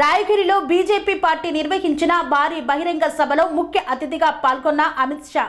రాయగిరిలో BJP party నిర్వహించిన భారీ బహిరంగ సభలో ముఖ్య అతిథిగా పాల్గొన్న అమిత్ షా.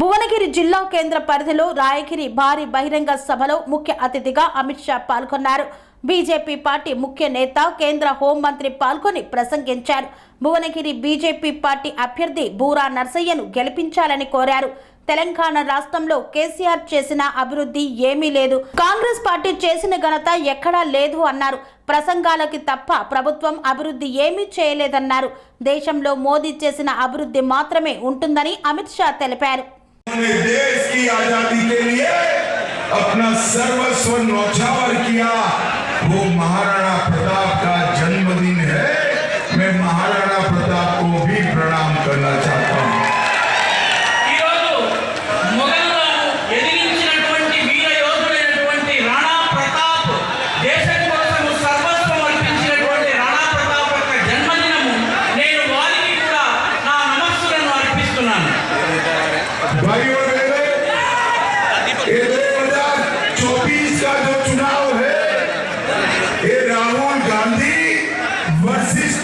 భువనగిరి జిల్లా కేంద్ర పరిధిలో రాయగిరి భారీ బహిరంగ సభలో ముఖ్య అతిథిగా అమిత్ షా పాల్గొన్నారు. బీజేపీ పార్టీ ముఖ్య నేత కేంద్ర హోంమంత్రి పాల్గొని ప్రసంగించారు. భువనగిరి బీజేపీ పార్టీ అభ్యర్థి బూరా నర్సయ్యను గెలిపించాలని కోరారు. తెలంగాణ రాష్ట్రంలో కేసీఆర్ చేసిన అభివృద్ధి ఏమీ లేదు కాంగ్రెస్ పార్టీ చేసిన ఘనత ఎక్కడా లేదు అన్నారు ప్రసంగాలకి తప్ప ప్రభుత్వం అభివృద్ధి ఏమీ చేయలేదన్నారు దేశంలో మోదీ చేసిన అభివృద్ధి మాత్రమే ఉంటుందని అమిత్ షా తెలిపారు उन्होंने देश की आजादी के लिए अपना सर्वस्व न्यौछावर किया वो महाराणा प्रताप का जन्मदिन है मैं महाराणा प्रताप को भी प्रणाम करना चाहता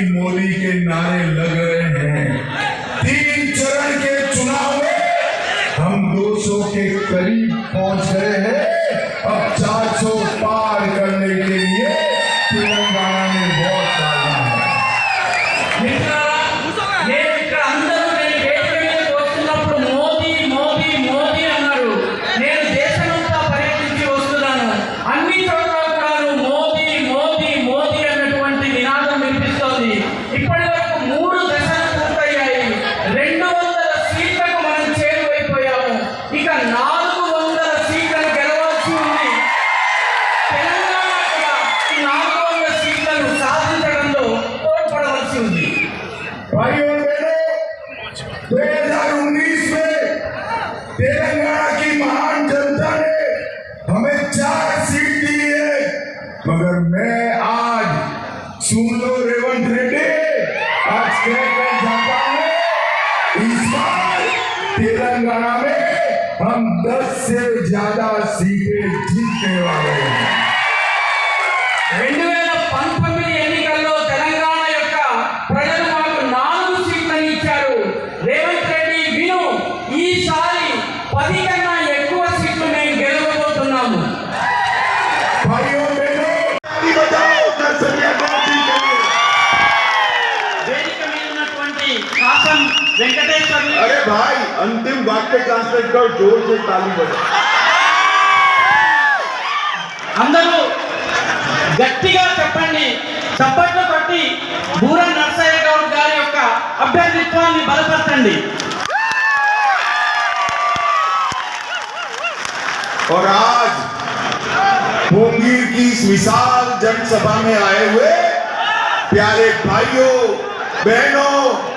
मोदी के नारे लग रहे सुन लो रेवंत रेड्डी आज कहकर जाता हूँ। इस बार तेलंगाना में हम 10 से ज़्यादा सीटें जीतने वाले हैं। ఉన్నటువంటి కాసం వెంకటేశ్వర్లు अरे भाई अंतिम वाक्य ट्रांसलेट करो जोर से ताली बजाओ అందరూ గట్టిగా చెప్పండి చప్పట్లు కొట్టి బూర నర్సయ్య గౌడ్ గారి యొక్క అభ్యర్థిత్వాన్ని బలపరచండి और आज मुंगीर की इस विशाल जनसभा में आए हुए प्यारे भाइयों बहनों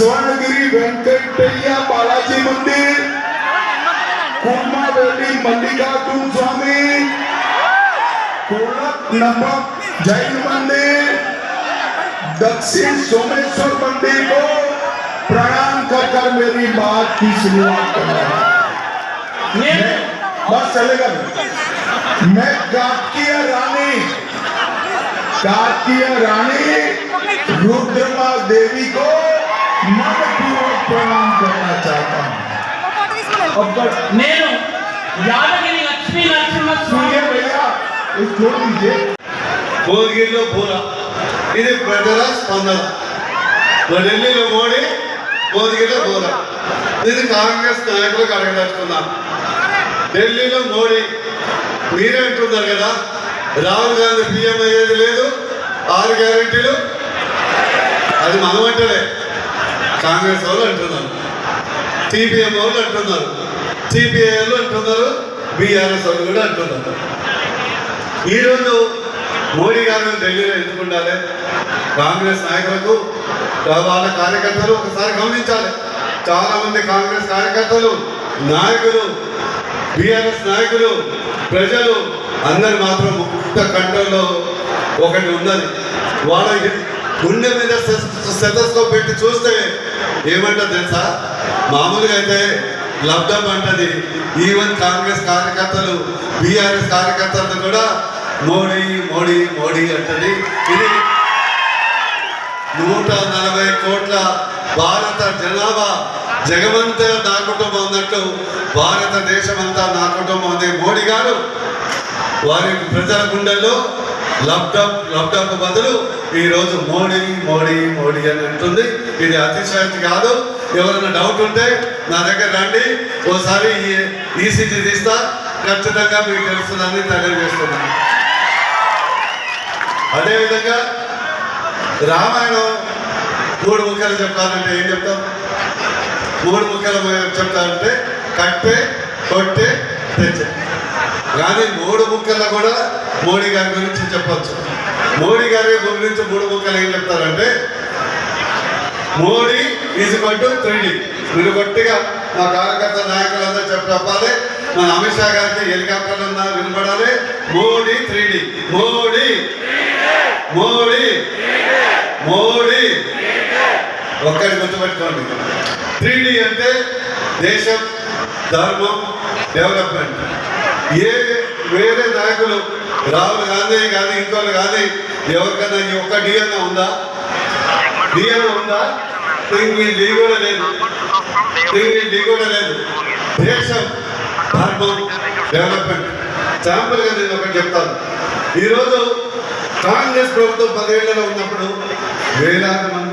स्वर्णगिरी वेंकटैया बालाजी मंदिर। कुर्मा वैली मल्लिकार्जुन स्वामी। कोलक जैन मंदिर। दक्षिण सोमेश्वर मंदिर को प्रणाम कर कर मेरी बात की शुरुआत कर रहा बस चलेगा। मैं कार्तिकीय रानी। कार्तिकीय रानी रुद्रमा देवी को मनपूर्वक प्रणाम करना चाहता हूँ अब बस నేను యాదగిరి లక్ష్మీ నరసింహస్వామి सुनिए भैया इस छोड़ दीजिए భువనగిరిలో పూర ఇది ప్రజల స్పందన మరి ఢిల్లీలో మోడీ భువనగిరిలో పూర ఇది కాంగ్రెస్ నాయకులకు అడగదలుచుకున్నాం ఢిల్లీలో మోడీ మీరే అంటున్నారు కదా రాహుల్ గాంధీ పిఎం అయ్యేది లేదు ఆరు గ్యారెంటీలు అది మనమంటలే కాంగ్రెస్ వాళ్ళు అంటున్నారు. సిపిఎం వాళ్ళు అంటున్నారు. టీపీఐలు అంటున్నారు. బీఆర్ఎస్ వాళ్ళు కూడా అంటున్నారు. ఈరోజు మోడీ గారు ఢిల్లీలో ఎందుకు ఉండాలి? కాంగ్రెస్ నాయకులకు వాళ్ళ కార్యకర్తలు ఒకసారి గమనించాలి. చాలా మంది కాంగ్రెస్ కార్యకర్తలు నాయకులు బీఆర్ఎస్ నాయకులు ప్రజలు అందరు మాత్రం ముక్త కంట్రోల్లో ఒకటి ఉన్నది. వాళ్ళ గుండె మీద శతస్కోప్ పెట్టి చూస్తే ఏమంటారు తెలుసా? మామూలుగా అయితే లబ్ధం అంటది. ఈవెన్ కాంగ్రెస్ కార్యకర్తలు బీఆర్ఎస్ కార్యకర్తలు కూడా మోడీ మోడీ మోడీ అంటది. ఇది నూట నలభై కోట్ల భారత జనాభా జగమంతా నా కుటుంబం అన్నట్టు భారతదేశమంతా నా కుటుంబం అనే మోడీ గారు వారి ప్రజల గుండెల్లో లాక్డౌన్ లాక్డౌన్ బదులు ఈరోజు మోడీ మోడీ మోడీ అని అంటుంది. ఇది అతిశయంతి కాదు. ఎవరైనా డౌట్ ఉంటే నా దగ్గర రండి. ఓసారి ఈసీజీ తీస్తా. ఖచ్చితంగా మీకు తెలుస్తుందని తెలియజేస్తున్నాను అదేవిధంగా రామాయణం మూడు ముక్కలు చెప్పాలంటే ఏం చెప్తాం? మూడు ముక్కలు చెప్తారంటే కట్టే కొట్టే తెచ్చే. కానీ మూడు ముక్కల్లో కూడా మోడీ గారి గురించి చెప్పచ్చు. మోడీ గారి గురించి మూడు ముక్కలు ఏం చెప్తారంటే మోడీ ఈజ్ కొట్టు త్రీడీ. మీరు గట్టిగా మా కార్యకర్త నాయకులందరూ చెప్ప చెప్పాలి. మన అమిత్ షా గారికి హెలికాప్టర్లు వినపడాలి మోడీ త్రీడీ. మోడీ మోడీ మోడీ ఒక్కటి గుర్తుపెట్టుకోండి. త్రీడీ అంటే దేశం ధర్మం డెవలప్మెంట్. ఏ వేరే నాయకులు రాహుల్ గాంధీ కానీ ఇంకోళ్ళు కానీ ఎవరికైనా ఈ ఒక్క డి ఉందా? డి ఉందా? సింగిల్ డి కూడా లేదు. సింగిల్ డీ కూడా లేదు. దేశం ధర్మం డెవలప్మెంట్. శాంపుల్గా నేను ఒకటి చెప్తాను. ఈరోజు కాంగ్రెస్ ప్రభుత్వం పదేళ్ళలో ఉన్నప్పుడు వేలాది మంది